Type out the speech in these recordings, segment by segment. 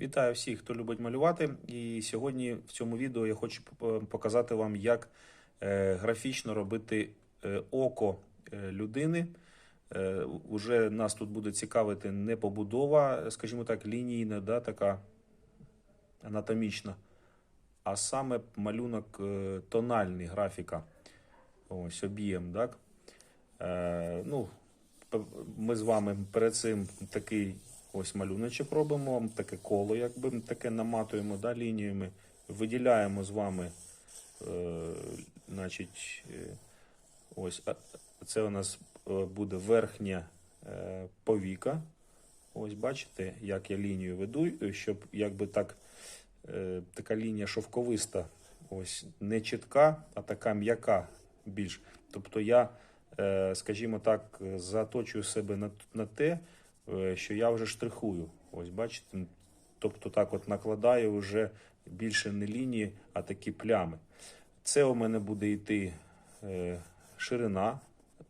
Вітаю всіх, хто любить малювати. І сьогодні в цьому відео я хочу показати вам, як е, графічно робити е, око е, людини. Е, Уже нас тут буде цікавити не побудова, скажімо так, лінійна, да, така анатомічна, а саме малюнок е, тональний графіка. Ось об'єм, так? Е, ну, ми з вами перед цим такий ось малюночок робимо, таке коло, якби таке наматуємо да, лініями, виділяємо з вами, е, значить, е, ось це у нас е, буде верхня е, повіка. Ось бачите, як я лінію веду, е, щоб якби так, е, така лінія шовковиста, ось не чітка, а така м'яка більш. Тобто я, е, скажімо так, заточую себе на, на те, що я вже штрихую. Ось бачите, тобто так от накладаю вже більше не лінії, а такі плями. Це у мене буде йти е, ширина,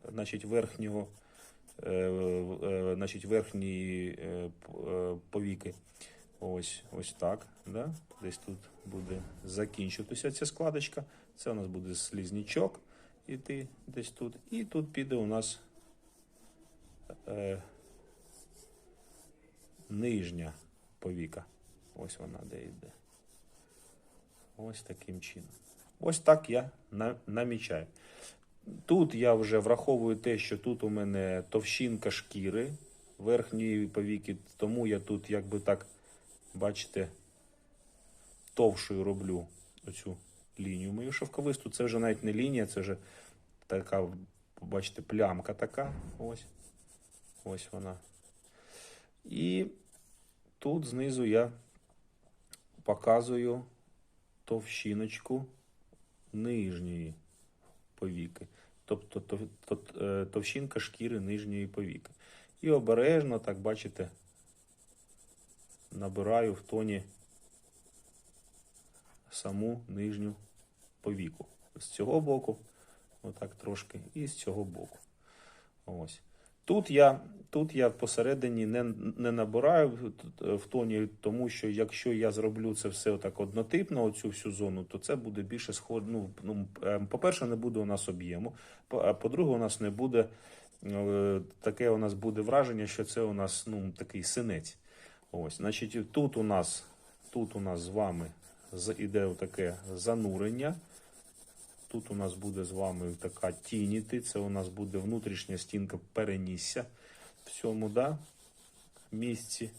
значить, верхнього, е, е, значить, верхньої е, е, повіки. Ось, ось так. Да? Десь тут буде закінчуватися ця складочка. Це у нас буде слізнічок іти десь тут. І тут піде у нас е, нижня повіка. Ось вона де йде. Ось таким чином. Ось так я намічаю. Тут я вже враховую те, що тут у мене товщинка шкіри верхньої повіки, тому я тут якби так, бачите, товшою роблю оцю лінію мою шовковисту. Це вже навіть не лінія, це вже така, бачите, плямка така. Ось. Ось вона. І тут знизу я показую товщиночку нижньої повіки. Тобто е, товщинка шкіри нижньої повіки. І обережно, так бачите, набираю в тоні саму нижню повіку. З цього боку, отак трошки, і з цього боку. Ось. Тут я, тут я посередині не, не набираю в- тоні, тому що якщо я зроблю це все отак однотипно, оцю всю зону, то це буде більше сход. Ну, ну, е, по-перше, не буде у нас об'єму. По-друге, у нас не буде е, таке у нас буде враження, що це у нас ну, такий синець. Ось, значить, тут у нас, тут у нас з вами іде таке занурення. Тут у нас буде з вами така тініти, це у нас буде внутрішня стінка перенісся в цьому да, місці.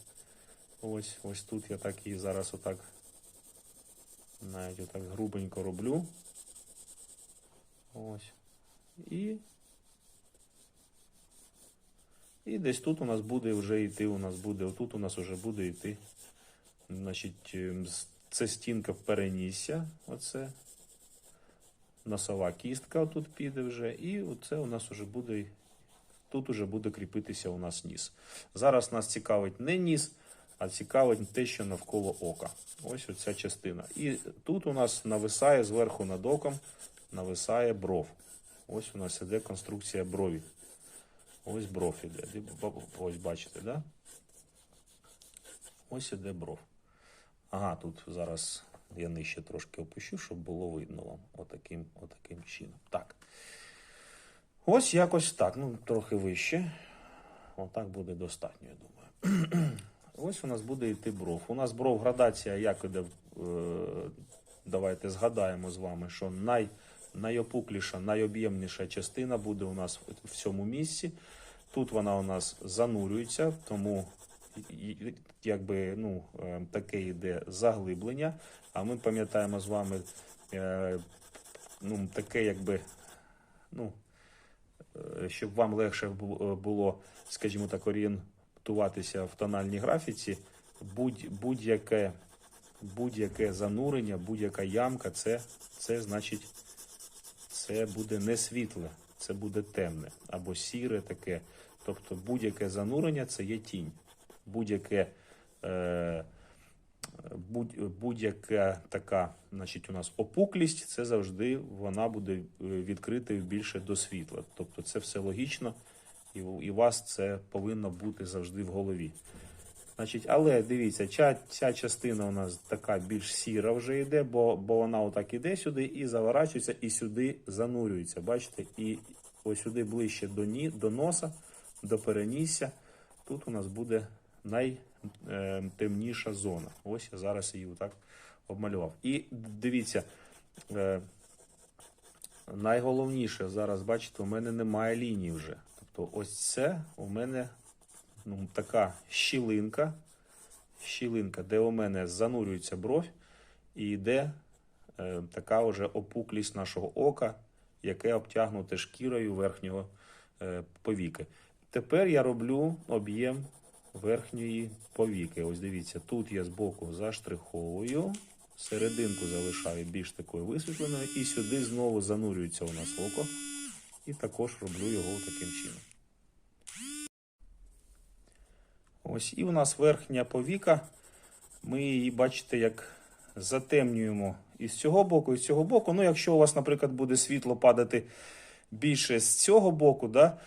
Ось, ось тут я так і зараз отак навіть отак грубенько роблю. Ось. І, і десь тут у нас буде вже йти, у нас буде, отут у нас вже буде йти. Значить, ем, це стінка перенісся. Оце носова кістка тут піде вже, і оце у нас вже буде. Тут уже буде кріпитися у нас ніс. Зараз нас цікавить не ніс, а цікавить те, що навколо ока. Ось оця частина. І тут у нас нависає зверху над оком, нависає бров. Ось у нас іде конструкція брові. Ось бров іде. Ось бачите, да? Ось іде бров. Ага, тут зараз я нижче трошки опущу, щоб було видно вам отаким, отаким чином. Так. Ось якось так. Ну, трохи вище. Отак буде достатньо, я думаю. Ось у нас буде йти бров. У нас бров градація, як іде. е, Давайте згадаємо з вами, що най, найопукліша, найоб'ємніша частина буде у нас в- цьому місці. Тут вона у нас занурюється, тому якби ну, е, таке йде заглиблення. А ми пам'ятаємо з вами е, ну, таке, якби, ну, е, щоб вам легше було, скажімо так, орієнтуватися в тональній графіці, будь, будь-яке, будь-яке занурення, будь-яка ямка, це, це значить, це буде не світле, це буде темне або сіре таке. Тобто будь-яке занурення це є тінь. Будь-яке, е, будь, будь-яка така, значить, у нас опуклість, це завжди вона буде е, відкритою більше до світла. Тобто це все логічно, і і вас це повинно бути завжди в голові. Значить, але дивіться, ця, ця частина у нас така більш сіра вже йде, бо, бо вона отак іде сюди і заворачується, і сюди занурюється. Бачите? І ось сюди ближче до, ні, до носа, до перенісся. Тут у нас буде найтемніша зона. Ось я зараз її отак обмалював. І дивіться, е, найголовніше зараз, бачите, у мене немає лінії вже. Тобто, ось це у мене ну, така щілинка, щілинка, де у мене занурюється бровь, і йде е, така вже опуклість нашого ока, яке обтягнуте шкірою верхнього е, повіки. Тепер я роблю об'єм верхньої повіки. Ось дивіться, тут я збоку заштриховую, серединку залишаю більш такою висвітленою, і сюди знову занурюється у нас око. І також роблю його таким чином. Ось і у нас верхня повіка. Ми її, бачите, як затемнюємо із цього боку, і з цього боку. Ну, якщо у вас, наприклад, буде світло падати більше з цього боку, да,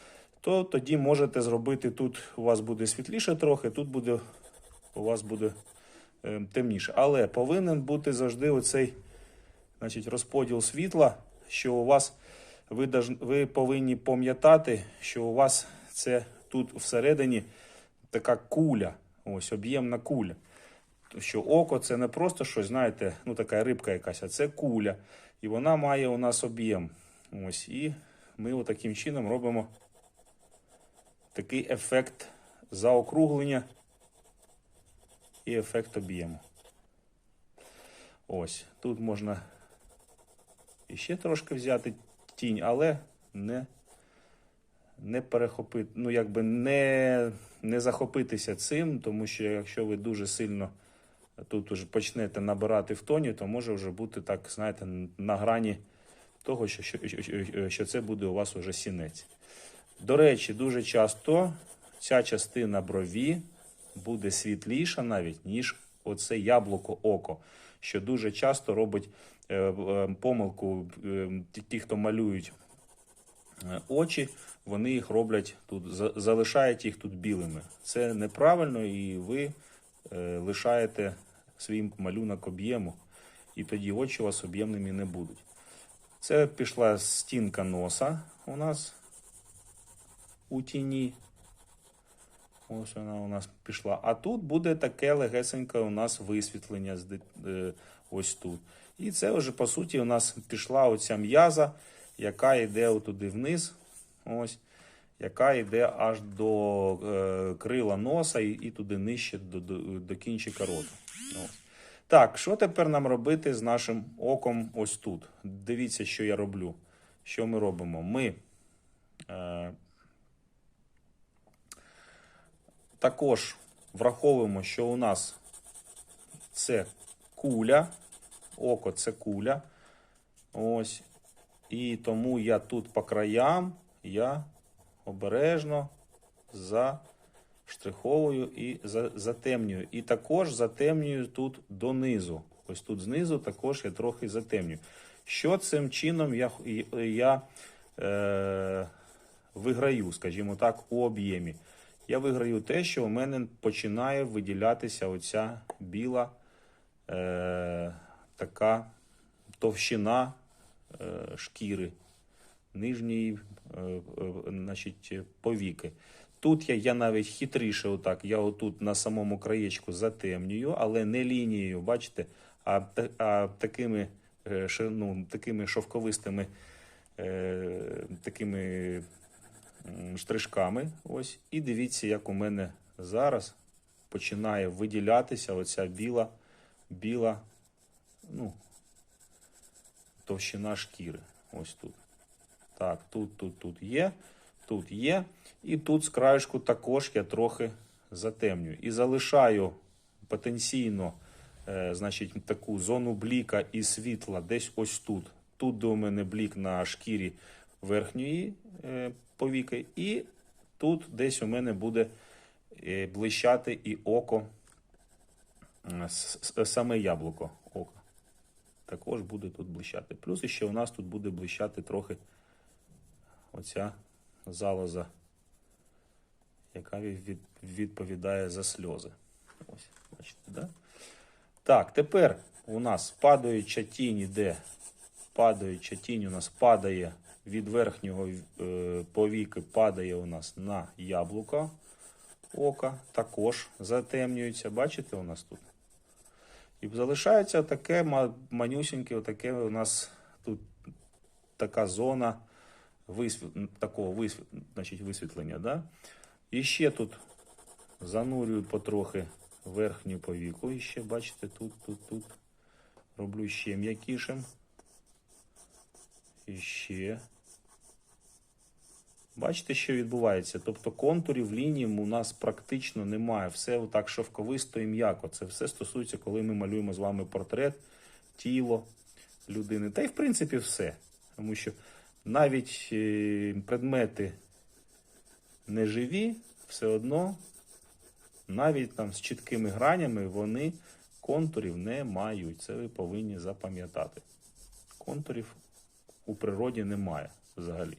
то тоді можете зробити тут у вас буде світліше трохи, тут буде у вас буде е, темніше. Але повинен бути завжди оцей значить, розподіл світла, що у вас ви, ви повинні пам'ятати, що у вас це тут всередині така куля, ось об'ємна куля. Що око це не просто щось, знаєте, ну така рибка якась, а це куля. І вона має у нас об'єм. Ось, і ми таким чином робимо такий ефект заокруглення і ефект об'єму. Ось, тут можна іще трошки взяти тінь, але не, не перехопити, ну якби не, не захопитися цим, тому що якщо ви дуже сильно тут уже почнете набирати в тоні, то може вже бути так, знаєте, на грані того, що, що, що, це буде у вас уже сінець. До речі, дуже часто ця частина брові буде світліша навіть, ніж оце яблуко око, що дуже часто робить е, е, помилку е, ті- хто малюють очі, вони їх роблять тут, залишають їх тут білими. Це неправильно, і ви лишаєте свій малюнок об'єму, і тоді очі у вас об'ємними не будуть. Це пішла стінка носа у нас у тіні. Ось вона у нас пішла. А тут буде таке легесеньке у нас висвітлення е, ось тут. І це вже, по суті, у нас пішла оця м'яза, яка йде отуди вниз. Ось, яка йде аж до е, крила носа і, і туди нижче до, до, до кінчика рота. Ось. Так, що тепер нам робити з нашим оком ось тут? Дивіться, що я роблю. Що ми робимо? Ми е, також враховуємо, що у нас це куля, око це куля. Ось. І тому я тут по краям я обережно заштриховую і затемнюю. І також затемнюю тут донизу. Ось тут знизу також я трохи затемнюю. Що цим чином я, я е, виграю, скажімо так, у об'ємі? Я виграю те, що у мене починає виділятися оця біла е, така товщина е, шкіри нижньої е, е, значить, повіки. Тут я, я навіть хитріше, отак, я отут на самому краєчку затемнюю, але не лінією, бачите, а, а такими, е, ну, такими шовковистими е, такими штришками. Ось. І дивіться, як у мене зараз починає виділятися оця біла, біла, ну, товщина шкіри. Ось тут. Так, тут, тут, тут є, тут є. І тут з краєшку також я трохи затемнюю. І залишаю потенційно е, значить, таку зону бліка і світла десь ось тут. Тут, де у мене блік на шкірі верхньої е, повіки, і тут десь у мене буде е, блищати і око, е, саме яблуко ока. Також буде тут блищати. Плюс ще у нас тут буде блищати трохи оця залоза, яка відповідає за сльози. Ось, бачите, да? Так, тепер у нас падаюча тінь іде. Падаюча тінь у нас падає від верхнього е, повіки, падає у нас на яблуко ока, також затемнюється. Бачите, у нас тут? І залишається таке ма- манюсіньке, таке у нас тут така зона висвіт... такого висвіт... значить, висвітлення. Да? І ще тут занурюю потрохи верхню повіку. І ще, бачите, тут, тут, тут. Роблю ще м'якішим. І ще. Бачите, що відбувається? Тобто контурів ліній у нас практично немає. Все отак шовковисто і м'яко. Це все стосується, коли ми малюємо з вами портрет, тіло людини. Та й в принципі все. Тому що навіть е, предмети неживі, все одно, навіть там з чіткими гранями, вони контурів не мають. Це ви повинні запам'ятати. Контурів у природі немає взагалі.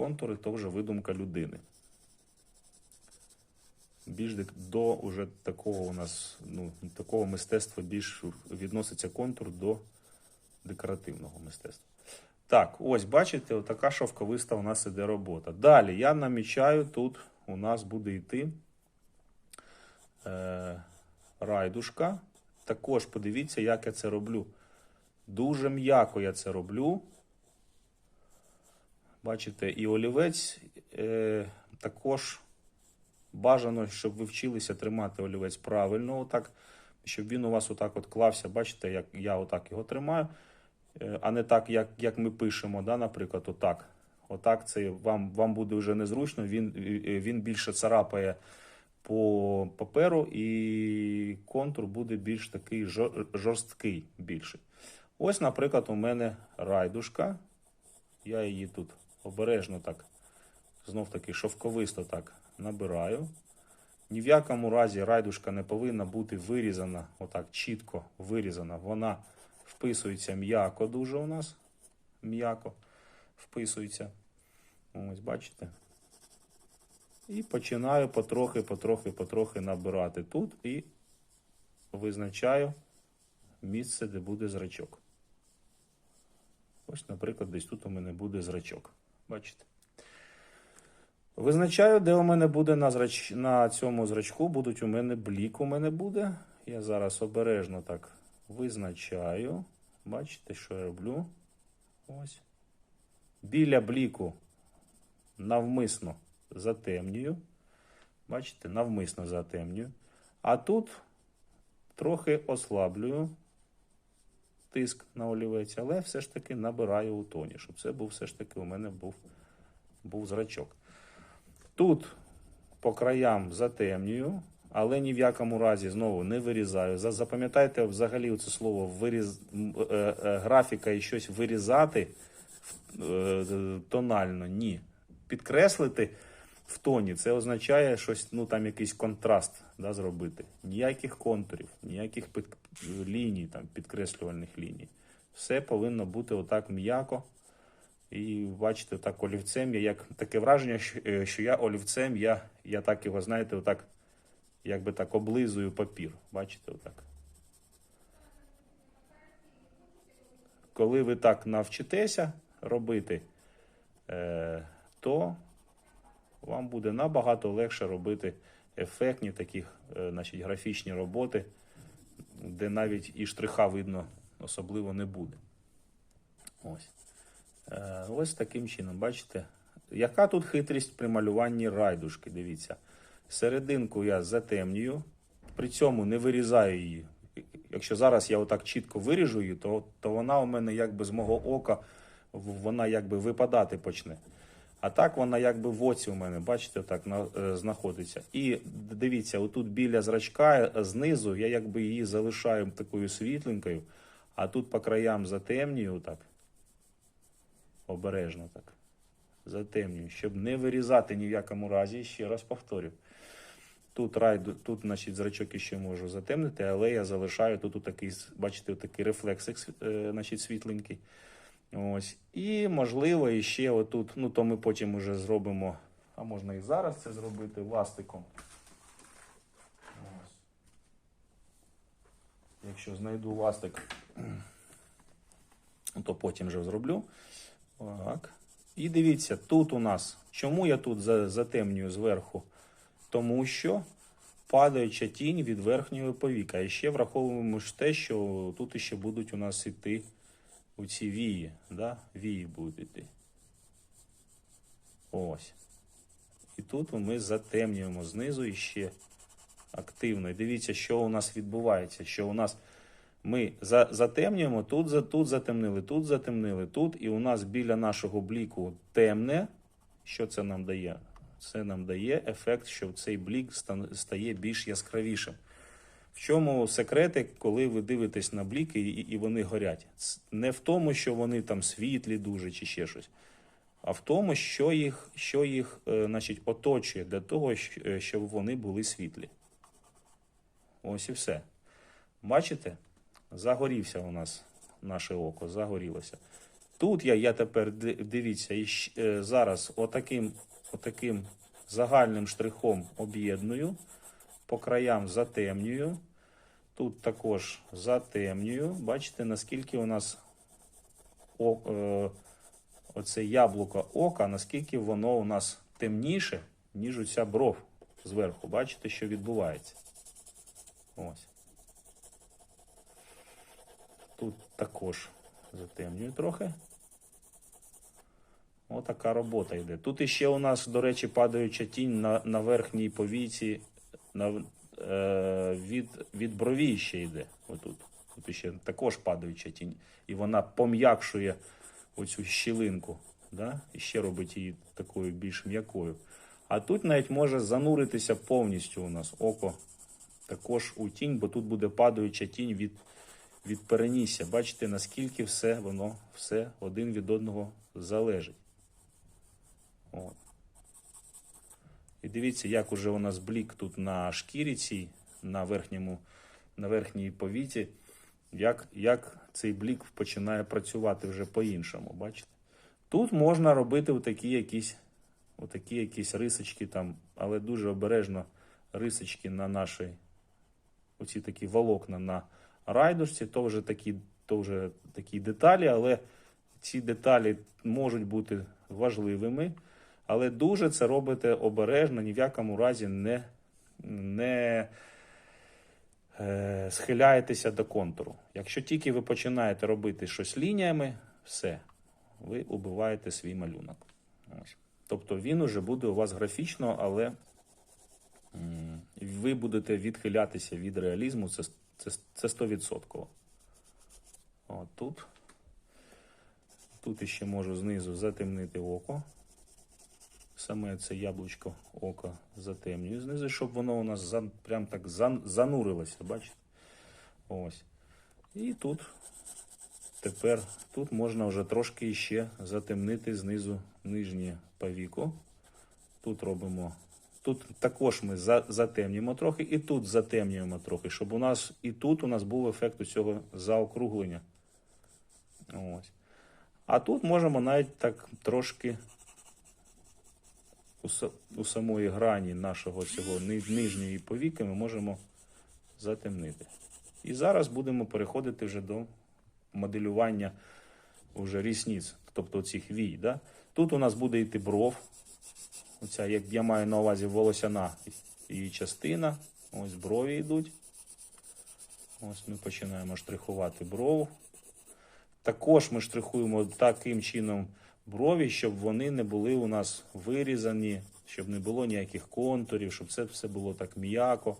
Контури то вже видумка людини. Більш до уже такого у нас, ну, такого мистецтва більш відноситься контур до декоративного мистецтва. Так, ось бачите, така шовковиста у нас іде робота. Далі я намічаю, тут у нас буде йти е, райдушка. Також подивіться, як я це роблю. Дуже м'яко я це роблю. Бачите, і олівець е, також бажано, щоб ви вчилися тримати олівець правильно, отак, щоб він у вас отак от клався. Бачите, як я отак його тримаю, е, а не так, як, як ми пишемо, да, наприклад, отак. Отак це вам, вам буде вже незручно, він, е, він більше царапає по паперу, і контур буде більш такий жорсткий більший. Ось, наприклад, у мене райдушка. Я її тут обережно так, знов таки шовковисто так набираю. Ні в якому разі райдушка не повинна бути вирізана, отак чітко вирізана. Вона вписується м'яко дуже у нас. М'яко вписується. Ось, бачите? І починаю потрохи, потрохи, потрохи набирати тут і визначаю місце, де буде зрачок. Ось, наприклад, десь тут у мене буде зрачок. Бачите? Визначаю, де у мене буде на, зрач... на цьому зрачку, будуть у мене блік у мене буде. Я зараз обережно так визначаю. Бачите, що я роблю? Ось. Біля бліку навмисно затемнюю. Бачите, навмисно затемнюю. А тут трохи ослаблюю тиск на олівець, але все ж таки набираю у тоні, щоб це був все ж таки у мене був, був зрачок. Тут по краям затемнюю, але ні в якому разі знову не вирізаю. Запам'ятайте взагалі це слово виріз... м, е, е, графіка і щось вирізати е, тонально. Ні. Підкреслити в тоні це означає щось, ну там якийсь контраст да, зробити. Ніяких контурів, ніяких під... ліній, там, підкреслювальних ліній. Все повинно бути отак м'яко. І бачите, так олівцем я як таке враження, що, е, я олівцем, я, я так його, знаєте, отак, якби так облизую папір. Бачите, отак. Коли ви так навчитеся робити, е, то вам буде набагато легше робити ефектні такі е, значить, графічні роботи, де навіть і штриха видно особливо не буде. Ось. Е, Ось таким чином, бачите, яка тут хитрість при малюванні райдушки? Дивіться. Серединку я затемнюю, при цьому не вирізаю її. Якщо зараз я отак чітко виріжу її, то, то вона у мене якби з мого ока вона якби випадати почне. А так вона якби в оці у мене, бачите, так на, е, знаходиться. І дивіться, отут біля зрачка е, знизу я якби її залишаю такою світленькою, а тут по краям затемнюю так обережно так. Затемнюю, щоб не вирізати ні в якому разі, ще раз повторю. Тут райду, тут, значить, зрачок іще можу затемнити, але я залишаю тут такий, бачите, такий рефлексик, е, значить, світленький. Ось. І, можливо, іще отут, ну то ми потім уже зробимо, а можна і зараз це зробити ластиком. Ось. Якщо знайду ластик, то потім вже зроблю. Так. І дивіться, тут у нас. Чому я тут затемнюю зверху? Тому що падаюча тінь від верхнього повіка. І ще враховуємо те, що тут іще будуть у нас іти оці вії. Да? Вії будуть іти. Ось. І тут ми затемнюємо знизу іще активно. І дивіться, що у нас відбувається. Що у нас ми за, затемнюємо, тут, тут затемнили, тут затемнили, тут, і у нас біля нашого бліку темне. Що це нам дає? Це нам дає ефект, що цей блік стає більш яскравішим. В чому секрети, коли ви дивитесь на бліки і, і вони горять? Не в тому, що вони там світлі дуже чи ще щось, а в тому, що їх, що їх е, значить, оточує для того, е, щоб вони були світлі. Ось і все. Бачите? Загорівся у нас наше око, загорілося. Тут я, я тепер дивіться, і е, зараз отаким, отаким загальним штрихом об'єдную, по краям затемнюю. Тут також затемнюю. Бачите, наскільки у нас о, е, оце яблуко ока, наскільки воно у нас темніше, ніж оця бров зверху. Бачите, що відбувається. Ось. Тут також затемнюю трохи. Отака робота йде. Тут іще у нас, до речі, падаюча тінь на, на верхній повіці на, е, від, від брові ще йде. Отут. Тут ще також падаюча тінь. І вона пом'якшує оцю щілинку. Да? І ще робить її такою більш м'якою. А тут навіть може зануритися повністю у нас око також у тінь, бо тут буде падаюча тінь від, від перенісся. Бачите, наскільки все воно все один від одного залежить. От. І дивіться, як уже у нас блік тут на шкірі цій, на верхньому, на верхній повіті, як, як цей блік починає працювати вже по-іншому. Бачите? Тут можна робити отакі якісь, отакі якісь рисочки там, але дуже обережно рисочки на нашій, оці такі волокна на райдушці, то вже такі, то вже такі деталі, але ці деталі можуть бути важливими. Але дуже це робите обережно, ні в якому разі не, не е, схиляєтеся до контуру. Якщо тільки ви починаєте робити щось лініями, все, ви убиваєте свій малюнок. Ось. Тобто він уже буде у вас графічно, але ви будете відхилятися від реалізму, це, це, це 100%. От тут. Тут іще можу знизу затемнити око. Саме це яблучко ока затемнюю знизу, щоб воно у нас зан, прям так зан, занурилося, бачите? Ось. І тут тепер тут можна вже трошки ще затемнити знизу нижнє повіко. Тут робимо. Тут також ми за, затемнюємо трохи, і тут затемнюємо трохи, щоб у нас і тут у нас був ефект цього заокруглення. Ось. А тут можемо навіть так трошки у, самої грані нашого цього нижньої повіки ми можемо затемнити. І зараз будемо переходити вже до моделювання уже рісниць, тобто цих вій. Да? Тут у нас буде йти бров. Оця, як я маю на увазі волосяна її частина. Ось брові йдуть. Ось ми починаємо штрихувати брову. Також ми штрихуємо таким чином брові, щоб вони не були у нас вирізані, щоб не було ніяких контурів, щоб це все було так м'яко.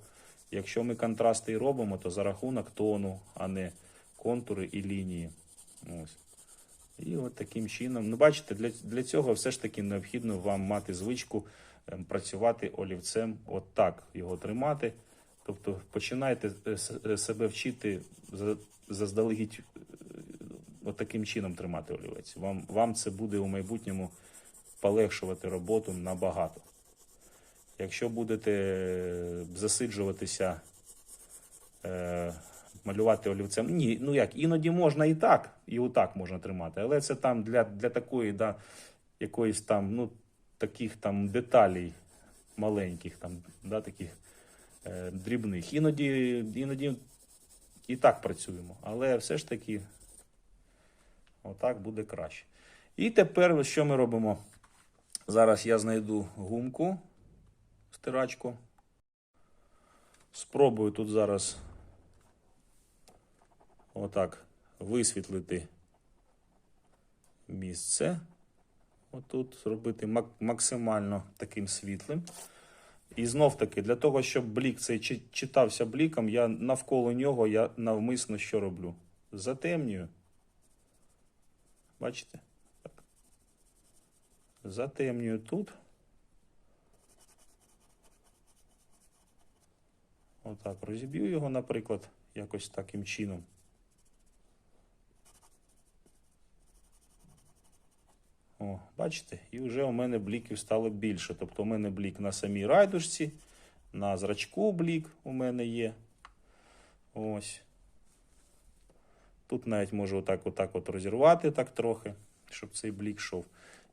Якщо ми контрасти і робимо, то за рахунок тону, а не контури і лінії. Ось. І от таким чином. Ну, бачите, для, для цього все ж таки необхідно вам мати звичку ем, працювати олівцем, от так його тримати. Тобто починайте е, е, себе вчити заздалегідь е, от чином тримати олівець. Вам, вам це буде у майбутньому полегшувати роботу набагато. Якщо будете е, засиджуватися, е, малювати олівцем, ні, ну як, іноді можна і так, і отак можна тримати, але це там для, для такої, да, якоїсь там, ну, таких там деталей маленьких, там, да, таких е, дрібних. Іноді, іноді і так працюємо. Але все ж таки, отак буде краще. І тепер що ми робимо? Зараз я знайду гумку, стирачку. Спробую тут зараз отак висвітлити місце. Отут зробити максимально таким світлим. І знов таки, для того, щоб блік цей читався бліком, я навколо нього я навмисно що роблю? Затемнюю. Бачите? Затемнюю тут. Отак розіб'ю його, наприклад, якось таким чином. О, бачите, і вже у мене бліків стало більше. Тобто у мене блік на самій райдушці, на зрачку блік у мене є. Ось. Тут навіть можу отак, отак от розірвати так трохи, щоб цей блік йшов.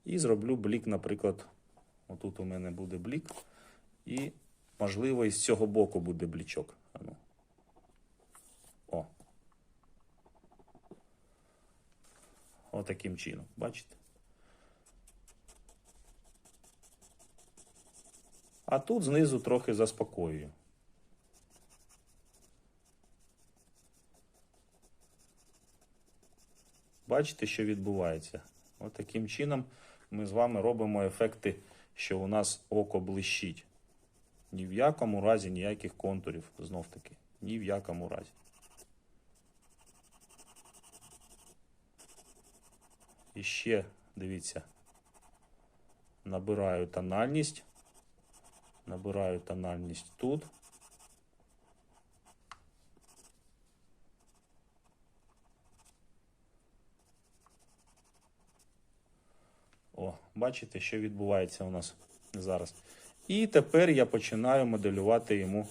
І зроблю блік, наприклад, отут у мене буде блік. І, можливо, із цього боку буде блічок. О. Отаким чином. Бачите? А тут знизу трохи заспокоюю. Бачите, що відбувається? От таким чином ми з вами робимо ефекти, що у нас око блищить. Ні в якому разі ніяких контурів, знов таки. Ні в якому разі. І ще, дивіться, набираю тональність. Набираю тональність тут. О, бачите, що відбувається у нас зараз. І тепер я починаю моделювати йому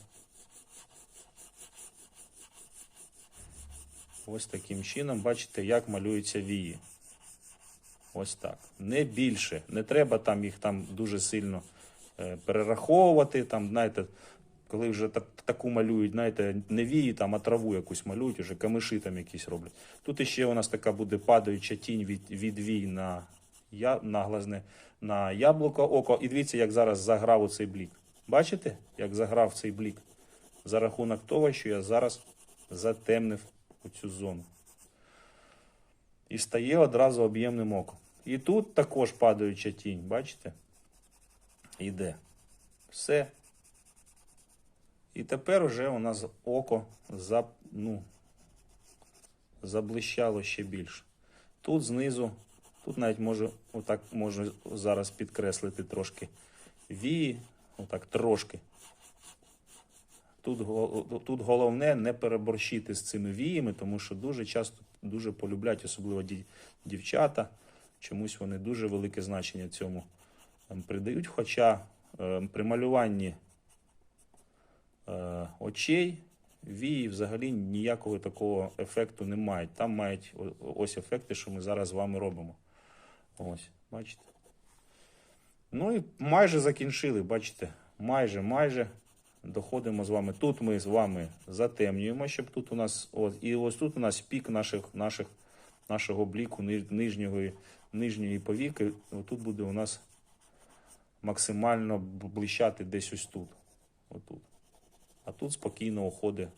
ось таким чином. Бачите, як малюються вії. Ось так. Не більше. Не треба там їх там дуже сильно е, перераховувати. Там, знаєте, коли вже так, таку малюють, знаєте, не вії, там, а траву якусь малюють, вже камиші там якісь роблять. Тут іще у нас така буде падаюча тінь від, від вій на, я, на глазне, на яблуко, око. І дивіться, як зараз заграв у цей блік. Бачите, як заграв цей блік? За рахунок того, що я зараз затемнив оцю зону. І стає одразу об'ємним оком. І тут також падаюча тінь, бачите? Іде. Все. І тепер уже у нас око за, ну, заблищало ще більше. Тут знизу, тут навіть можу, отак можу зараз підкреслити трошки вії, отак трошки. Тут, тут головне не переборщити з цими віями, тому що дуже часто дуже полюблять, особливо ді- дівчата. Чомусь вони дуже велике значення цьому ем, придають. Хоча е, при малюванні е, очей вії взагалі ніякого такого ефекту не мають. Там мають ось ефекти, що ми зараз з вами робимо. Ось, бачите. Ну і майже закінчили, бачите. Майже, майже доходимо з вами. Тут ми з вами затемнюємо, щоб тут у нас. От, і ось тут у нас пік наших, наших, нашого бліку ни- нижньої, нижньої повіки. Тут буде у нас максимально блищати десь ось тут. Отут. А тут спокійно уходить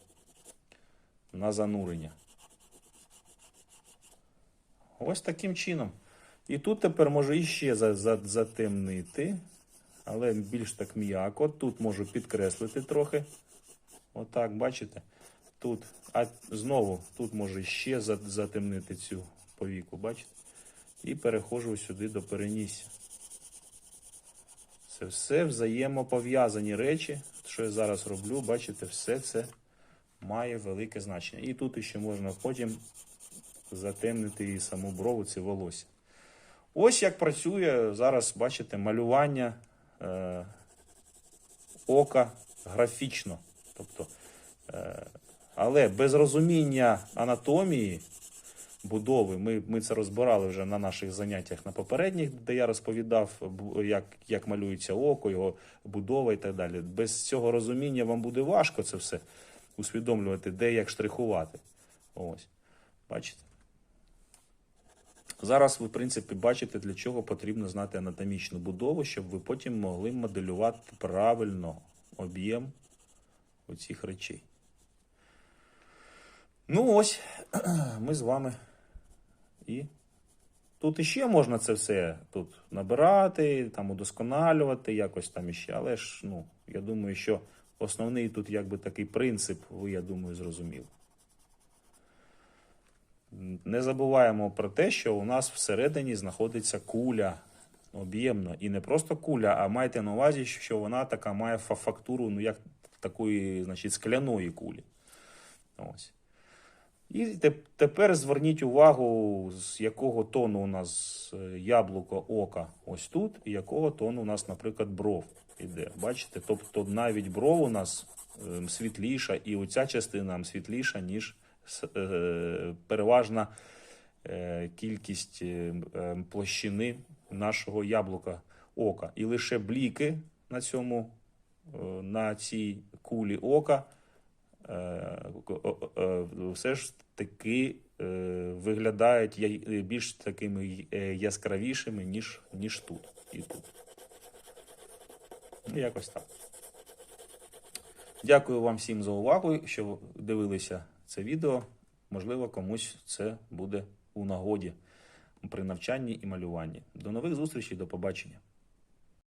на занурення. Ось таким чином. І тут тепер можу іще за, за, затемнити, але більш так м'яко. Тут можу підкреслити трохи. Отак, бачите? Тут, а знову тут можу ще затемнити цю повіку, бачите? І переходжу сюди до перенісся. Це все взаємопов'язані речі, що я зараз роблю, бачите, все це має велике значення. І тут ще можна потім затемнити і саму брову, це волосся. Ось як працює зараз, бачите, малювання е, ока графічно. Тобто, е, але без розуміння анатомії будови, ми, ми це розбирали вже на наших заняттях на попередніх, де я розповідав, як, як малюється око, його будова і так далі. Без цього розуміння вам буде важко це все усвідомлювати, де як штрихувати. Ось. Бачите? Зараз ви, в принципі, бачите, для чого потрібно знати анатомічну будову, щоб ви потім могли моделювати правильно об'єм оцих речей. Ну ось, ми з вами і тут іще можна це все тут набирати, там удосконалювати, якось там іще. Але ж, ну, я думаю, що основний тут якби такий принцип, ви, я думаю, зрозуміли. Не забуваємо про те, що у нас всередині знаходиться куля об'ємно. І не просто куля, а майте на увазі, що вона така має фактуру, ну як такої, значить, скляної кулі. Ось. І тепер зверніть увагу, з якого тону у нас е, яблуко ока ось тут, і якого тону у нас, наприклад, бров іде. Бачите? Тобто навіть бров у нас ем, світліша, і оця частина світліша, ніж переважна е, кількість е, е, площини нашого яблука ока. І лише бліки на цьому, е, на цій кулі ока е, е, все ж таки е, виглядають більш такими е, яскравішими, ніж, ніж тут і тут. Ну, якось так. Дякую вам всім за увагу, що дивилися це відео. Можливо, комусь це буде у нагоді при навчанні і малюванні. До нових зустрічей, до побачення.